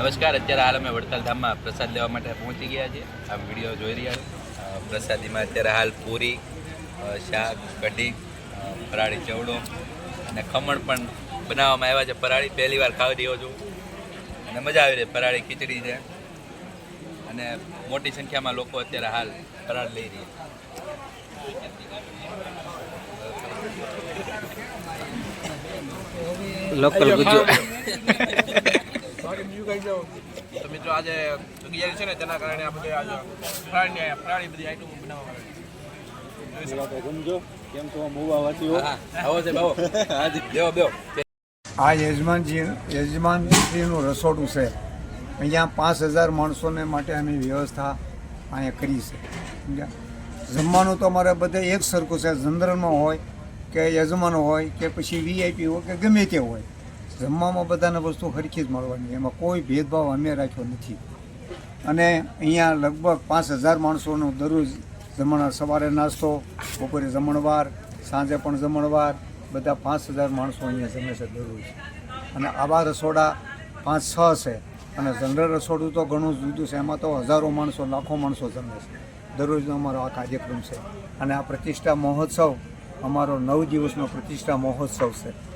નમસ્કાર. અત્યારે હાલ અમે વડતાલ ધામમાં પ્રસાદ લેવા માટે પહોંચી ગયા છીએ. આ વીડિયો જોઈ રહ્યા છો. પ્રસાદીમાં અત્યારે હાલ પૂરી શાક કઢી પરાળી ફરાળી ચવડો અને ખમણ પણ બનાવવામાં આવ્યા છે. ફરાળી પહેલી વાર ખાવી રહ્યો છું. અને મજા આવી રહી. ફરાળી ખીચડી છે. અને મોટી સંખ્યામાં લોકો અત્યારે હાલ ફરાળ લઈ રહ્યા લોકલ ગુજુ તો મિત્રો આજે અગિયાર છે ને તેના કારણે આ બધે આજે ફરાળી ફરાળી બધી આઈટમો બનાવવા આ યજમાનજી યજમાનજીનું રસોડું છે. અહીંયા પાંચ હજાર માણસોને માટે અમે વ્યવસ્થા અહીંયા કરી છે. સમજ્યા? જમવાનું તો અમારે બધે એક સરખું છે. જનરલમાં હોય કે યજમાન હોય કે પછી વીઆઈપી હોય કે ગમે તે હોય. જમવામાં બધાને વસ્તુ હરખી જ મળવાની. એમાં કોઈ ભેદભાવ અમે રાખ્યો નથી. અને અહીંયા લગભગ પાંચ હજાર માણસોનું દરરોજ જમણ સવારે નાસ્તો, બપોરે જમણવાર, સાંજે પણ જમણવાર. બધા પાંચ હજાર માણસો અહીંયા જમે છે દરરોજ. અને આવા રસોડા પાંચ, છ છે. અને જનરલ રસોડું તો ઘણું જુદું છે. એમાં તો હજારો માણસો, લાખો માણસો જમે છે. દરરોજનો અમારો આ કાર્યક્રમ છે. અને આ પ્રતિષ્ઠા મહોત્સવ અમારો નવ દિવસનો પ્રતિષ્ઠા મહોત્સવ છે.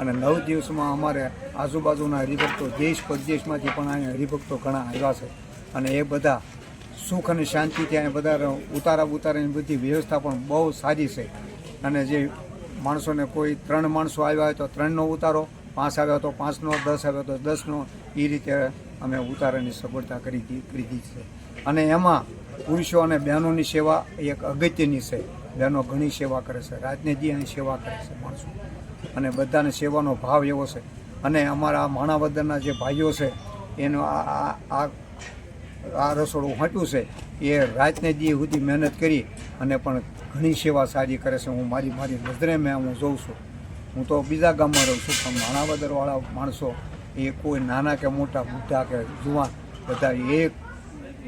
અને નવ દિવસમાં અમારે આજુબાજુના હરિભક્તો દેશ પરદેશમાંથી પણ અહીંયા હરિભક્તો ઘણા આવ્યા છે. અને એ બધા સુખ અને શાંતિથી અહીંયા બધા ઉતારા ઉતારાની બધી વ્યવસ્થા પણ બહુ સારી છે. અને જે માણસોને કોઈ ત્રણ માણસો આવ્યા હોય તો ત્રણનો ઉતારો, પાંચ આવ્યા તો પાંચનો, દસ આવ્યો તો દસનો એ રીતે અમે ઉતારાની સગવડતા કરી દીધી છે. અને એમાં પુરુષો અને બહેનોની સેવા એક અગત્યની છે. બહેનો ઘણી સેવા કરે છે. રાજને જે અહીં સેવા કરે છે માણસો. અને બધાને સેવાનો ભાવ એવો છે. અને અમારા માણાવદરના જે ભાઈઓ છે, એનો આ, આ- રસોડું હાંટ્યું છે, એ રાતને દી સુધી મહેનત કરી અને પણ ઘણી સેવા સારી કરે છે. હું મારી મારી નજરે મેં હું જોઉં છું. હું તો બીજા ગામમાં રહું છું, પણ માણાવદરવાળા માણસો એ કોઈ નાના કે મોટા બુઢા કે જુવાન, બધા એક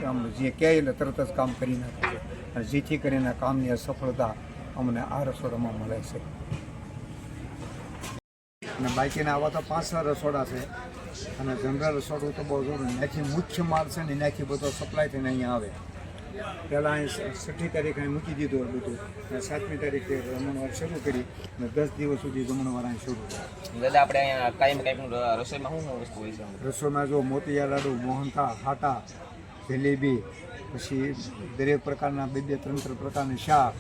આમ જે કહે એટલે તરત જ કામ કરી નાખે છે. અને જેથી કરીને કામની સફળતા અમને આ રસોડામાં મળે છે. અને બાકીના આવા તો પાંચ રસોડા છે. અને જનરલ રસોડું તો બહુ જરૂર. ત્યાંથી મુખ્ય માલ છે ને ત્યાંથી બધો સપ્લાય થઈને અહીંયા આવે. પહેલાં અહીં છઠ્ઠી તારીખે અહીં મૂકી દીધું બધું. અને સાતમી તારીખે જમણવાર શરૂ કરી અને દસ દિવસ સુધી જમણવાર અહીં શરૂ કર્યું. દાદા આપણે અહીંયા કાંઈ કાયમ રસોઈમાં શું શું વસ્તુ હોય છે? રસોઈમાં જો મોતિયા લાડુ મોહનથા હાટા જલેબી પછી દરેક પ્રકારના બે બે ત્રણ ત્રણ પ્રકારની શાક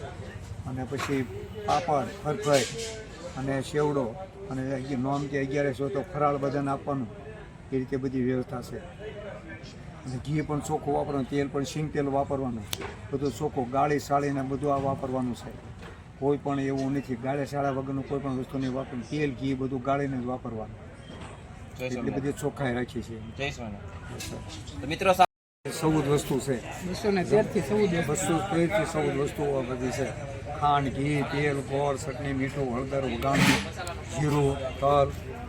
અને પછી પાપડ ફરફાઈ અને સેવડો અને નોમ કે અગિયારસો તો ફરાળ બધાને આપવાનું. એ રીતે બધી વ્યવસ્થા છે. અને ઘી પણ ચોખ્ખું વાપરવાનું તેલ પણ સિંગ તેલ વાપરવાનું. બધું ચોખ્ખું ગાળી સાળીને બધું આ વાપરવાનું છે. કોઈ પણ એવું નથી ગાળે સાળા વગરનું કોઈ પણ વસ્તુ નહીં વાપરવું તેલ ઘી બધું ગાળીને જ વાપરવાનું. એટલી બધી ચોખ્ખાઈ રાખી છે. જય મિત્રો ચૌદ વસ્તુ છે. બસો ને તેરથી ચૌદ બસો તેરથી ચૌદ વસ્તુઓ બધી છે. ખાંડ, ઘી, તેલ, ગોળ, ચટણી, મીઠું, હળદર વગાણું જીરું, તલ,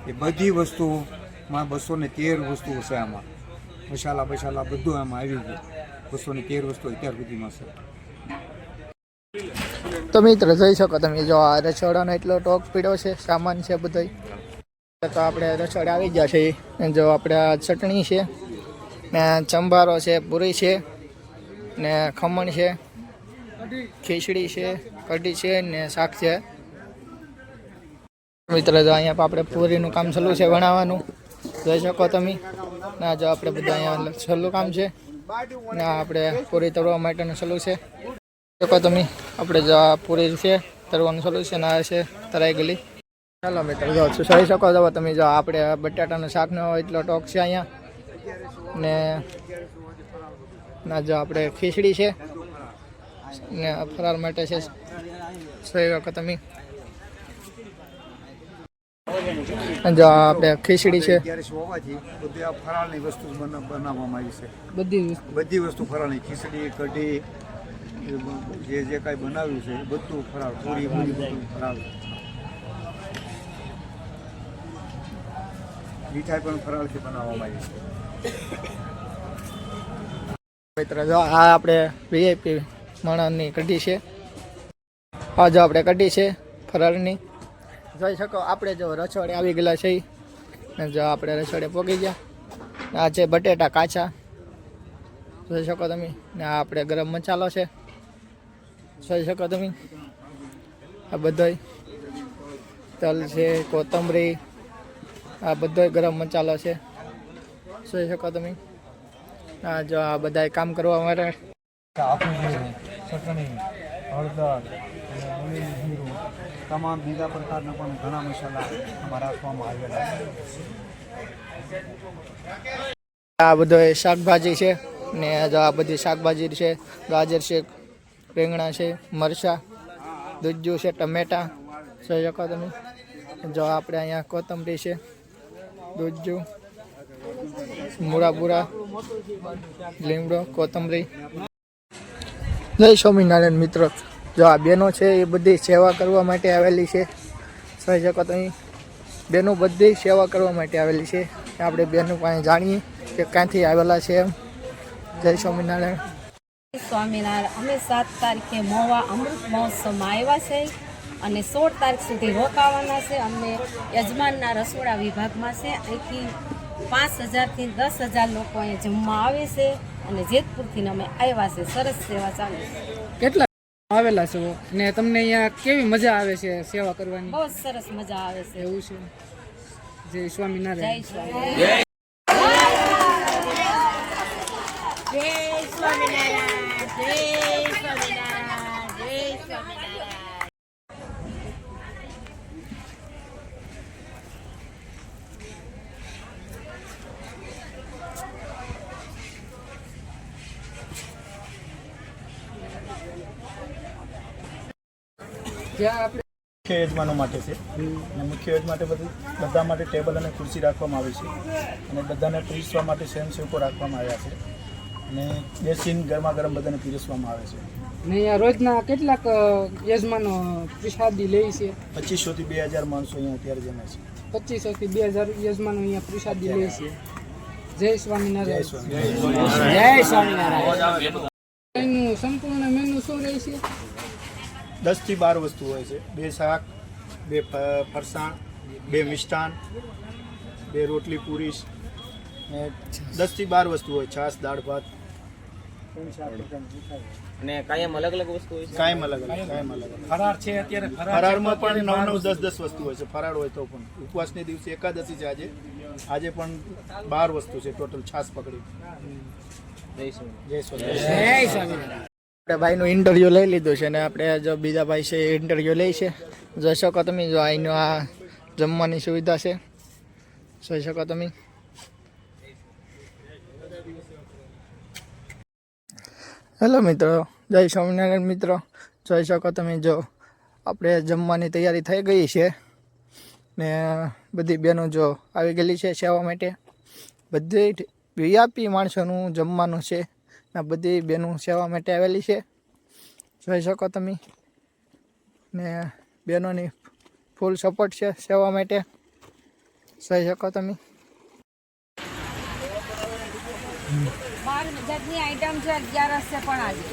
એ બધી વસ્તુમાં બસો ને તેર વસ્તુઓ છે આમાં. મસાલા બસાલા બધું આમાં આવી ગયું. બસો ને તેર વસ્તુ અત્યાર સુધીમાં છે. તો મિત્ર, જોઈ શકો તમે જો આ રસોડાનો એટલો ટોક પીડો છે, સામાન છે બધો તો આપણે રસોડા આવી ગયા છે જો આપણે ચટણી છે, ને ચંભારો છે, પૂરી છે, ને ખમણ છે, ખીચડી છે કઢી છે ને શાક છે. મિત્રો, જો અહીંયા આપણે પૂરીનું કામ છેલ્લું છે બનાવવાનું. જોઈ શકો તમે. ના જો આપણે બધા અહીંયા છેલ્લું કામ છે. ને આપણે પૂરી તળવા માટેનું છેલ્લું છે. શકો તમે. આપણે જો પૂરી છે, તરવાનું છે ના છે તરાઈ ગયેલી. ચાલો મિત્રો, જો જોઈ શકો છો તમે જો આપણે બટાટાનું શાકનો એટલો ટોક છે અહીંયા. ને, ના જો આપણે ખીચડી છે. ને ફરાર માટે છે. વખત તમે જો આપણે ખીચડી છે. બધી આ ફરાળની વસ્તુ બના- બનાવવામાં આવી છે. બધી બધી વસ્તુ ફરાળની. ખીચડી કઢી જે જે કાંઈ બનાવ્યું છે બધું ફરાળ. પૂરી પૂરી બધું ફરાળ. મીઠાઈ પણ ફરાળથી બનાવવામાં આવી છે. મિત્ર જો આ આપણે વીઆઈપી માણસની કઢી છે. આ જો આપણે કઢી છે ફરાળની. જોઈ શકો આપણે જો રસોડે આવી ગયેલા છે ને જો આપણે રસોડે પહોંચી ગયા. આ છે બટેટા કાચા. જોઈ શકો તમે? ને આ આપણે ગરમ મસાલો છે. જોઈ શકો તમે? આ બધોય. તલ છે, કોથમરી. આ બધોય ગરમ મસાલો છે. જોઈ શકો તમે? આ જો આ બધા કામ કરવા માટે. ચટણી, હળદર અને ઓલીનું જીરું તમામ બીજા પ્રકારના પણ ઘણા મસાલા આમાં રાખવામાં આવેલા છે. આ બધો શાકભાજી છે ને જો આ બધી શાકભાજી છે, ગાજર છે, રીંગણા છે, મરચાં દૂધજુ છે, ટમેટા. જોઈ શકો તમે? જો આપણે અહીંયા કોથમરી છે દૂધજુ મૂળા બુરા લીમડો, કોથમરી. જય સ્વામિનારાયણ મિત્રો. જો આ બેનો છે એ બધી સેવા કરવા માટે આવેલી છે. સમજી શકો તો અહીં બહેનો બધી સેવા કરવા માટે આવેલી છે. આપણે બહેનો પાસે જાણીએ કે ક્યાંથી આવેલા છે એમ. જય સ્વામિનારાયણ. સ્વામિનારાયણ. અમે સાત તારીખે મોવા અમૃત મહોત્સવમાં આવ્યા છે અને સોળ તારીખ સુધી રોકાવાના છે. અમને યજમાનના રસોડા વિભાગમાં છે. અહીંથી પાંચ હજારથી દસ હજાર લોકો અહીંયા જમવા આવે છે. અને જેતપુરથી અમે આવ્યા છે સરસ સેવા ચાલે કેટલા આવેલા છો? ને તમને અહીંયા કેવી મજા આવે છે સેવા કરવાની? બહુ જ સરસ મજા આવે છે. એવું છે. જય સ્વામિનારાયણ. જય સ્વામિનારાયણ. જ્યાં આપણે મુખ્ય યજમાનો માટે છે. અને મુખ્ય યજમાન માટે બધું માટે ટેબલ અને ખુરશી રાખવામાં આવી છે. અને બધાને પીરસવા માટે સ્વયંસેવકો રાખવામાં આવ્યા છે. અને બેસીને ગરમા ગરમ બધાને પીરસવામાં આવે છે. ને અહીંયા રોજના કેટલાક યજમાનો પ્રસાદી લે છે? પચીસોથી બે હજાર માણસો અહીંયા અત્યારે જમે છે. પચીસો થી બે હજાર યજમાનો અહીંયા પ્રસાદી લે છે. જય જય સ્વામિનારાયણ. સ્વામી એનું સંપૂર્ણ મેનુ શું રહે છે દસથી બાર વસ્તુ હોય છે. બે શાક બે ફરસાણ બે મિષ્ટાન બે રોટલી પૂરી ને દસથી બાર વસ્તુ હોય. છાશ દાળ ભાત. અને કાયમ અલગ અલગ વસ્તુ હોય કાયમ અલગ અલગ કાયમ અલગ ફરાર છે અત્યારે ફરાળમાં પણ નવ નવ દસ દસ વસ્તુ હોય છે. ફરાળ હોય તો પણ. ઉપવાસને દિવસે એકાદશી છે આજે. આજે પણ બાર વસ્તુ છે ટોટલ છાસ પકડી. જય સ્વામી આપણે ભાઈનું ઇન્ટરવ્યૂ લઈ લીધું છે ને આપણે જો બીજા ભાઈ છે એ ઇન્ટરવ્યૂ લઈ છે. જોઈ શકો તમે જો અહીંનું આ જમવાની સુવિધા છે. જોઈ શકો તમે. હેલો મિત્રો, જય સ્વામિનારાયણ મિત્રો. જોઈ શકો તમે જો આપણે જમવાની તૈયારી થઈ ગઈ છે. ને બધી બહેનો જો આવી ગયેલી છે સેવા માટે. બધી વીઆઈપી માણસોનું જમવાનું છે. ને બધી બહેનો સેવા માટે આવેલી છે. જોઈ શકો તમે. ને બહેનોની ફૂલ સપોર્ટ છે સેવા માટે. જોઈ શકો તમે. બાર જાતની આઈટમ છે અગિયારસ છે પણ આજે.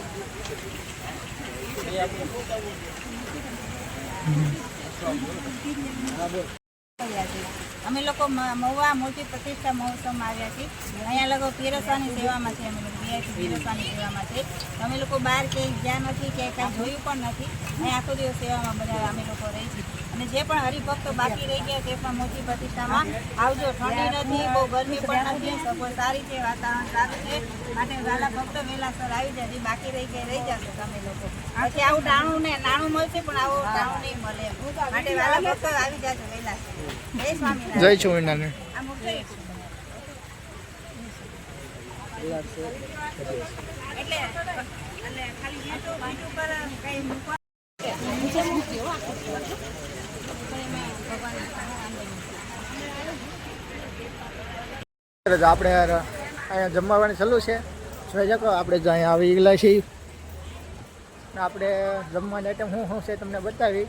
અમે લોકો મહુવા મોટી પ્રતિષ્ઠા મહોત્સવમાં આવ્યા છીએ. અહીંયા લોકો પીરસવાની સેવામાં છે અમે લોકો વીઆઈપી પીરસવાની સેવામાં છે અમે લોકો બહાર ક્યાંય ગયા નથી, ક્યાંય કાંઈ જોયું પણ નથી. અહીં આખો દિવસ સેવામાં બધા અમે લોકો રહી છીએ. અને જે પણ હરિભક્તો બાકી રહી ગયા તે પણ મોટી પ્રતિષ્ઠામાં આવજો. ઠંડી નથી બહુ ગરમી પણ નથી. સગવડ સારી છે વાતાવરણ સારું છે. માટે વાલા ભક્તો વહેલાસર આવી જશે બાકી રહી ગયા રહી જશો તમે લોકો. પછી આવું ટાણું ને નાણું મળશે પણ આવું ટાણું નહીં મળે માટે વાલા ભક્તો આવી જાજો વહેલાસર જય સ્વામી જય સ્વામિનારાયણ. આ એટલે એટલે ખાલી પર કઈ મૂકવા આપણે અહીંયા જમવાની ચાલુ છે. જોઈ શકો, આપણે જો અહીંયા આવી ગયેલા છીએ. આપણે જમવાની આઈટમ શું શું છે તમને બતાવી.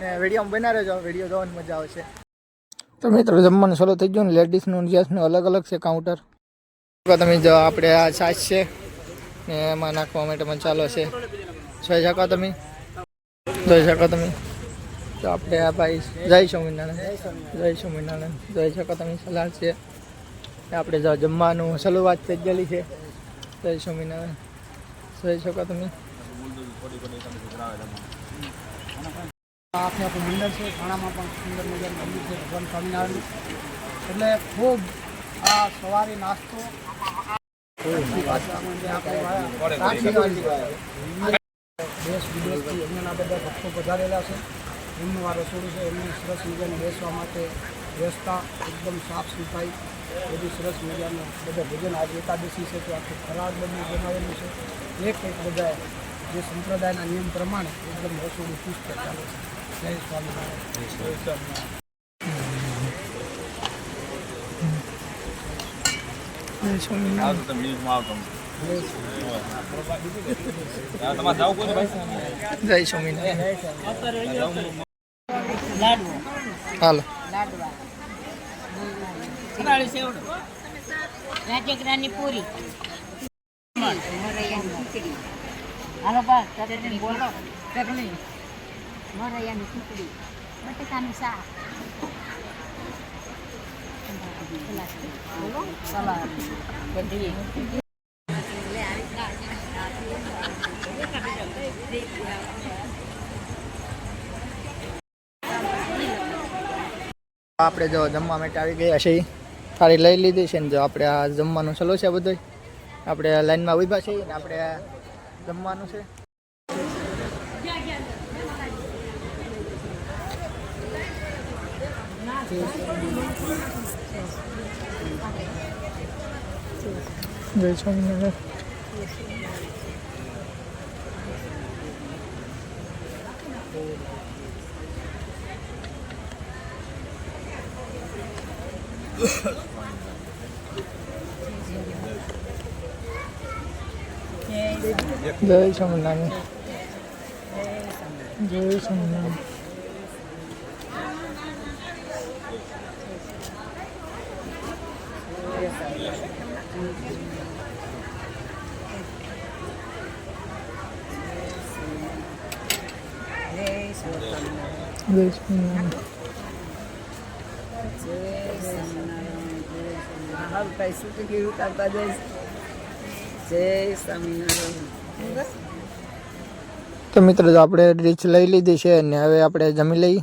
ને વિડીયોમાં બનાવે જો વીડિયો જોવાની મજા આવશે. તો મિત્રો, જમવાનું ચાલુ થઈ ગયું ને લેડીઝનું જેન્ટ્સનું અલગ અલગ છે કાઉન્ટર તમે જો, આપણે આ છાશ છે. ને એમાં નાખવા માટે પણ ચાલો છે. જોઈ શકો તમે? જોઈ શકો તમે? તો આપણે આ ભાઈ જય સ્વામિનારાયણ. જય સ્વામિનારાયણ. જોઈ શકો તમે સલાહ છે. આપણે જો જમવાનું શરૂઆત થઈ ગયેલી છે. જય સ્વામિનારાયણ. જોઈ શકો તમે આપણે આપણું મંદિર છે ઘણામાં પણ સુંદર મજાનું મંદિર છે ભગવાન સ્વામિનારાયણ એટલે ખૂબ આ સવારે નાસ્તો. દેશ વિદેશથી અહીંયાના બધા ભક્તો પધારેલા છે. એમનું આ રસોડું છે એમને સરસ મજાને બેસવા માટે વ્યવસ્થા એકદમ સાફ સફાઈ બધી સરસ મજાનું બધા ભોજન આજે એકાદશી છે તો આખું ફરાળ બધું બનાવેલું છે. એક એક બધા જે સંપ્રદાયના નિયમ પ્રમાણે એકદમ રસોડું ચુસ્ત ચાલે છે. જય સ્વામિનારાયણ. જય સ્વામિનારાયણ. જય સ્વામિનારાયણ જય સ્વામિનારાયણ હાલો રાજગરાની પૂરી હાલો બસ ચટણી બોલો ચટણી મોરૈયાની ખીચડી બટેકાનું શાક સલાડ કઢી આપણે જો જમવા માટે આવી ગયા છે થાળી લઈ લીધી છે ને જો આપણે આ જમવાનું ચલો છે બધું આપણે લાઈનમાં ઊભા છીએ ને આપણે જમવાનું છે. જય Swaminarayan. đây xong mình ăn đây xong mình ăn đây xong mình ăn જય સ્વામિનારાયણ જય જઈશ જય. સ્વામિનારાયણ. તો મિત્રો આપણે રીચ લઈ લીધી છે અને હવે આપણે જમી લઈએ.